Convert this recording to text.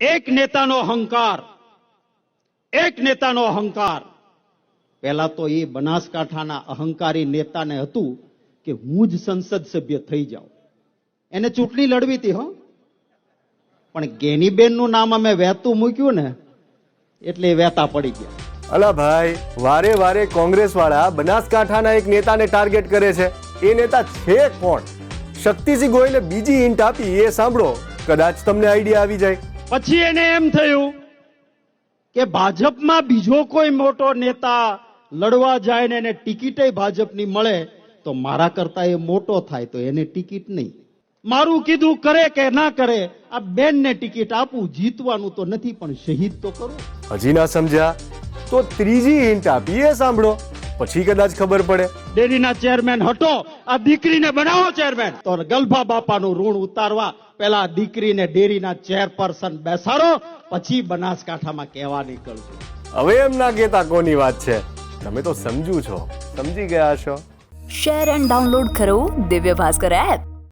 એક નેતાનો અહંકાર, એક નેતાનો અહંકાર. પહેલા તો એ બનાસકાંઠાના અહંકારી નેતાને હતું કે હું જ સંસદ સભ્ય થઈ જાઉં. એને ચૂંટણી લડવી હતી હો. પણ ગેનીબેનનું નામ અમે વહેતું મૂક્યું ને, એટલે વહેતા પડી ગયા. અલા ભાઈ, વારે વારે કોંગ્રેસ વાળા બનાસકાંઠાના એક નેતાને ટાર્ગેટ કરે છે. એ નેતા છે કોણ? શક્તિસિંહ ગોયલે બીજી હિન્ટ આપી, એ સાંભળો. કદાચ તમને આઈડિયા આવી જાય. પછી એને એમ થયું કે ભાજપમાં બીજો કોઈ મોટો નેતા લડવા જાય ને એને ટિકિટે ભાજપની મળે, તો મારા કરતા એ મોટો થાય, તો એને ટિકિટ નહીં. મારું કીધું કરે કે ના કરે, આ બેનને ટિકિટ આપું, જીતવાનું તો નથી, પણ શહીદ તો કરું. હજી ના સમજ્યા? તો ત્રીજી હિન્ટ આપીએ સાંભળો. પછી કદાચ ખબર પડે. ડેરીના ચેરમેન હટો આ દીકરીને બનાવો ચેરમેન. તો ગલભા બાપાનું ઋણ ઉતારવા પેલા દીકરીને ડેરીના ચેરપર્સન બેસાડો પછી બનાસકાંઠામાં કહેવા નીકળજો. હવે એમ ના કહેતા કોની વાત છે? તમે તો સમજુ છો. સમજી ગયા છો. શેર એન્ડ ડાઉનલોડ કરો દિવ્ય ભાસ્કર એપ.